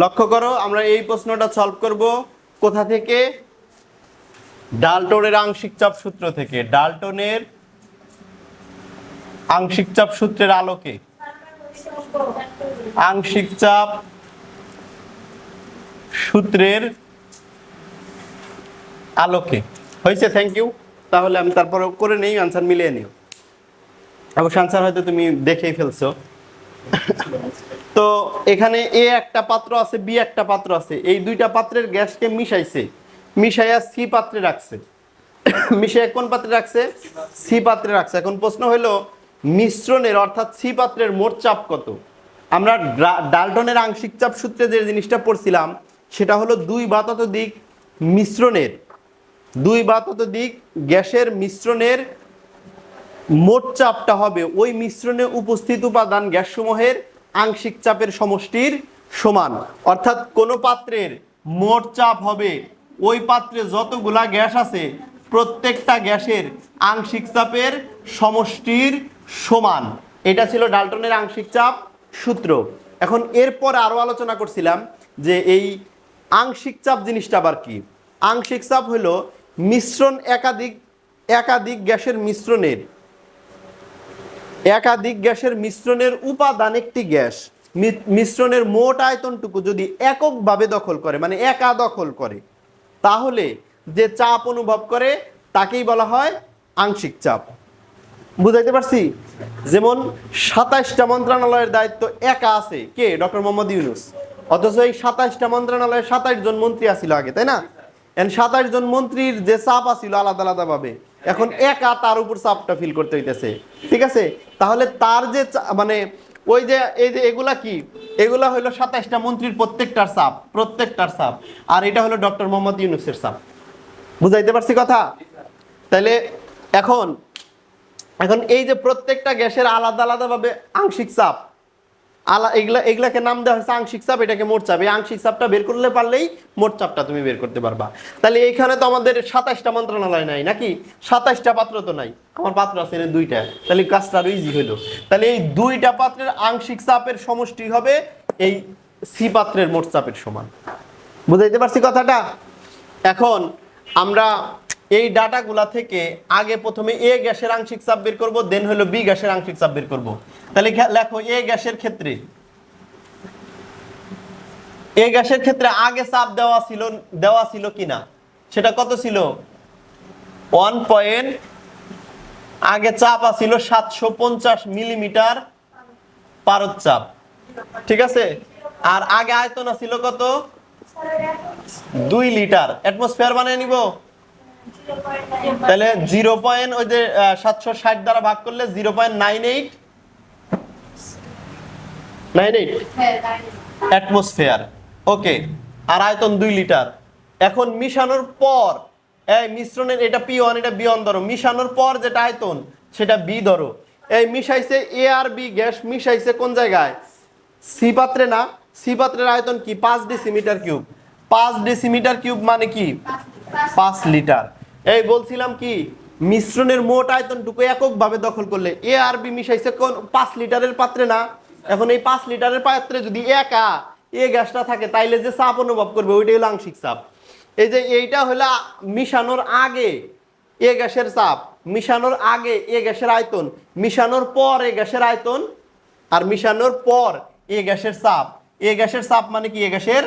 লক্ষ্য করো, আমরা এই প্রশ্নটা সলভ করব কোথা থেকে? ডালটনের আংশিক চাপ সূত্র থেকে। ডালটনের আংশিক চাপ সূত্রের আলোকে। আংশিক চাপ সূত্রের আলোকে। হয়েছে? থ্যাংক ইউ তাহলে আমি তারপরে করে নেই আনসার মিলিয়ে নিও। অবশ্য আনসার হয়তো তুমি দেখেই ফেলছো। তো এখানে এ একটা পাত্র আছে, বি একটা পাত্র আছে। এই দুইটা পাত্রের গ্যাসকে মিশাইছে। মিশাইয়া সি পাত্রে রাখছে। মিশাইয়া কোন পাত্রে রাখছে? সি পাত্রে রাখছে। এখন প্রশ্ন হলো মিশ্রণের অর্থাৎ সি পাত্রের মোট চাপ কত? আমরা ডাল্টনের আংশিক চাপ সূত্রে যে জিনিসটা পড়ছিলাম, সেটা হলো দুই বা ততোধিক মিশ্রণের। দুই বা ততোধিক গ্যাসের মিশ্রণের মোট চাপটা হবে ওই মিশ্রণে উপস্থিত উপাদান গ্যাসসমূহের আংশিক চাপের সমষ্টির সমান। অর্থাৎ কোন পাত্রের মোট চাপ হবে ওই পাত্রে যতগুলা গ্যাস আছে, প্রত্যেকটা গ্যাসের আংশিক চাপের সমষ্টির সমান। এটা ছিল ডাল্টনের আংশিক চাপ সূত্র। এখন এরপর আরও আলোচনা করছিলাম যে এই আংশিক চাপ জিনিসটা আবার কি? আংশিক চাপ হলো মিশ্রণ একাধিক একাধিক গ্যাসের মিশ্রণের একাধিক গ্যাসের মিশ্রণের উপাদান একটি গ্যাস। মিশ্রণের মোট আয়তনটুকু যদি এককভাবে দখল করে মানে একা দখল করে, তাহলে যে চাপ অনুভব করে তাকেই বলা হয় আংশিক চাপ। বুঝাইতে পারছি? যেমন সাতাইশটা মন্ত্রণালয়ের দায়িত্ব একা আছে। কে? ডক্টর মোহাম্মদ ইউনুস। অথচ এই সাতাইশটা মন্ত্রণালয়ের সাতাইশ জন মন্ত্রী আছিল আগে, তাই না? সাতাইশ জন মন্ত্রীর যে চাপ আছিল আলাদা আলাদা ভাবে এখন একা তার উপর চাপটা ফিল করতে হইতেছে। ঠিক আছে? তাহলে তার যে মানে ওই যে, এই যে এগুলা কি? এগুলা হলো সাতাইশটা মন্ত্রীর প্রত্যেকটার চাপ প্রত্যেকটার চাপ। আর এটা হলো ডক্টর মোহাম্মদ ইউনুসের চাপ। বুঝাইতে পারছি কথা? তাহলে এখন এখন এই যে প্রত্যেকটা গ্যাসের আলাদা আলাদাভাবে আংশিক চাপ আলা এগুলা, এগুলাকে নাম দেওয়া হয়েছে আংশিক চাপ, এটাকে মোট চাপ। এই আংশিক চাপটা বের করলে পারলেই মোট চাপটা তুমি বের করতে পারবা। তাহলে এইখানে তো আমাদের সাতাশটা মন্ত্রণালয় নাই, নাকি? সাতাশটা পাত্র তো নাই। আমার পাত্র আছে এখানে দুইটা। তাহলে কাজটা আরও ইজি হলো তাহলে এই দুইটা পাত্রের আংশিক চাপের সমষ্টি হবে এই সি পাত্রের মোট চাপের সমান। বুঝাইতে পারছি কথাটা? এখন আমরা এই ডাটাগুলা থেকে আগে প্রথমে এ গ্যাসের আংশিক চাপ বের করব দেন হলো বি গ্যাসের আংশিক চাপ বের করব। তাহলে লেখো এ গ্যাসের ক্ষেত্রে। এ গ্যাসের ক্ষেত্রে আগে চাপ দেওয়া ছিল দেওয়া ছিল কিনা? সেটা কত ছিল? ওয়ান পয়েন্ট, আগে চাপ আছিল সাতশো পঞ্চাশ মিলিমিটার পারদ চাপ। ঠিক আছে? আর আগে আয়তন ছিল কত? দুই লিটার। অ্যাটমসফিয়ার বানিয়ে নিব। তাহলে জিরো পয়েন্ট ওই যে সাতশো ষাট দ্বারা ভাগ করলে zero point nine eight? Nine eight? Atmosphere. Okay আর আয়তন দুই লিটার। এখন মিশানোর পর এই মিশ্রণের এটা পি ওয়ান এটা বি ওয়ান ধরো। মিশানোর পর যেটা আয়তন সেটা বি ধরো। এই মিশাইছে এ আর বি গ্যাস মিশাইছে কোন জায়গায়? সি পাত্রে না। সি পাত্রের আয়তন কি? পাঁচ ডিসিমিটার কিউব। পাঁচ ডেসিমিটার কিউব মানে কি? পাঁচ লিটার। এই বলছিলাম কি, মিশ্রণের মোট আয়তনটুকু এককভাবে দখল করলে এ আর বি মিশাইছে কোন পাঁচ লিটারের পাত্রে না। এখন এই পাঁচ লিটারের পাত্রে যদি একা এ গ্যাসটা থাকে, তাইলে যে চাপ অনুভব করবে, ওইটাই হলো আংশিক চাপ। এই যে এইটা হলো মিশানোর আগে এ গ্যাসের চাপ, মিশানোর আগে এ গ্যাসের আয়তন, মিশানোর পর এ গ্যাসের আয়তন, আর মিশানোর পর এ গ্যাসের চাপ। এ গ্যাসের চাপ মানে কি? এ গ্যাসের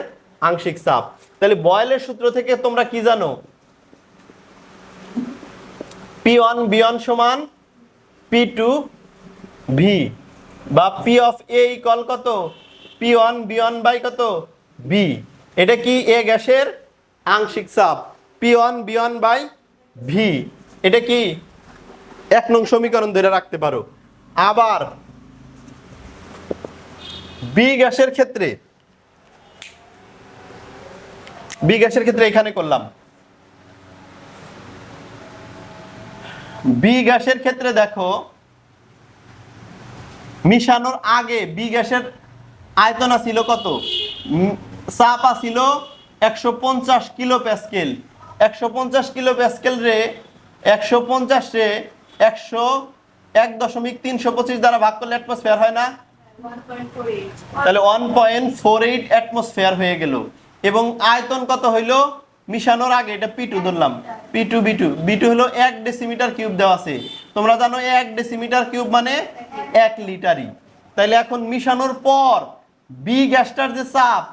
আংশিক চাপ। তাহলে বয়েলের সূত্র থেকে তোমরা কি জানো? পি ওয়ান, বি ওয়ান সমান পি টু ভি। বা পি অফ এ ইকল কত? P one, V one by কত? বি এটা কি এ গ্যাসের আংশিক চাপ? P one, V one by V. এটা কি? এক নং সমীকরণ ধরে রাখতে পারো। আবার বি গ্যাসের ক্ষেত্রে বি গ্যাসের ক্ষেত্রে এখানে করলাম। বি গ্যাসের ক্ষেত্রে দেখো, মিশানোর আগে বি গ্যাসের আয়তন ছিল কত? চাপ ছিল একশো পঞ্চাশ কিলো প্যাসকেল একশো পঞ্চাশ কিলো প্যাসকেল রে একশো পঞ্চাশ রে একশো এক দশমিক তিনশো পঁচিশ দ্বারা ভাগ করলে অ্যাটমসফিয়ার হয় না? তাহলে one point four eight atmosphere হয়ে গেল। এবং আয়তন কত হইল? মিশানোর আগে এটা পি টু ধরলাম। P two V two V two হলো এক ডেসিমিটার কিউব দেওয়া আছে। তোমরা জানো এক ডেসিমিটার কিউব মানে এক লিটারই। তাইলে এখন মিশানোর পর বি গ্যাসটার যে চাপ,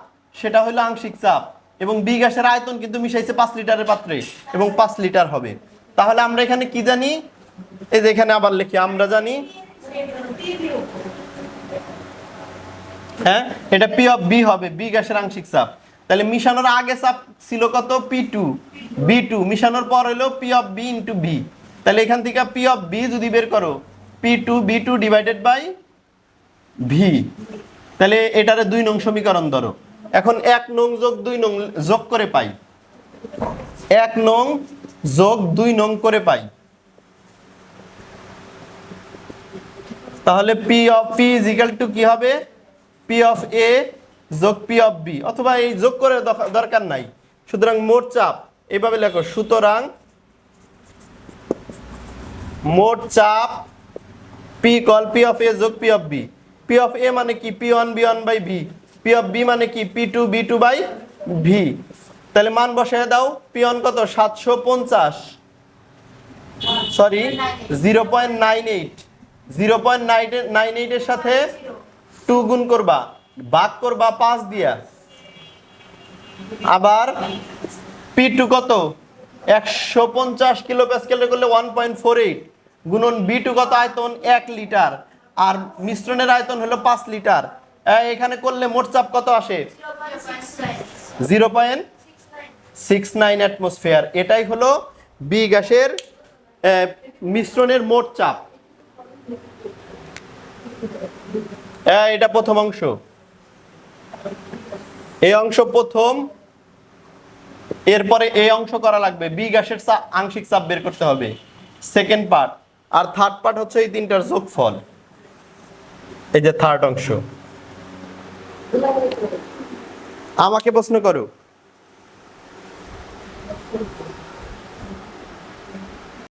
সেটা হলো আংশিক চাপ। এবং বি গ্যাসের আয়তন কিন্তু মিশাইছে পাঁচ লিটারের পাত্রে এবং পাঁচ লিটার হবে। তাহলে আমরা এখানে কি জানি? এই যে এখানে আবার লিখি, আমরা জানি হ্যাঁ? এটা পি অফ বি হবে বি গ্যাসের আংশিক চাপ। তাহলে মিশানোর আগে চাপ ছিল কত? পি টু বি টু মিশানোর পর হলো P of B into V তাহলে এখান থেকে পি অফ বি যদি বের করো P two V two divided by V তাহলে এটারে দুই নং সমীকরণ ধরো। এখন এক নং যোগ দুই নং যোগ করে পাই। এক নং যোগ দুই নং করে পাই। তাহলে P of P is equal to কি হবে? পি অফ এ যোগ পি অফ বি, অথবা এই যোগ করে দরকার- নাই। সুতরাং মোট চাপ এইভাবে লেখো, সুতরাং মোট চাপ পি কল পি অফ এ যোগ P of B. P of A মানে কি? P one V one by V P of B মানে কি? P two V two by V. তাহলে মান বসায় দাও, পি ওয়ান কত? সাতশো পঞ্চাশ। Sorry, zero point nine eight. Zero point nine এইটের সাথে টু গুণ করবা। ভাগ করবা পাঁচ দিয়া। আবার পি টু কত? একশো পঞ্চাশ কিলো প্যাসকেলে করলে ওয়ান পয়েন্ট ফোর এইট গুণন বি টু কত? আয়তন এক লিটার। আর মিশ্রণের আয়তন হলো পাঁচ লিটার। এখানে করলে মোট চাপ কত আসে? Zero point six nine atmosphere এটাই হলো বি গ্যাসের মিশ্রণের মোট চাপ। এটা প্রথম অংশ। এই অংশ প্রথম, এরপরে এই অংশ করা লাগবে। বি গ্যাসের আংশিক চাপ বের করতে হবে। Second part. আর থার্ড পার্ট হচ্ছে এই তিনটার যোগফল। এই যে থার্ড অংশ। আমাকে প্রশ্ন করো।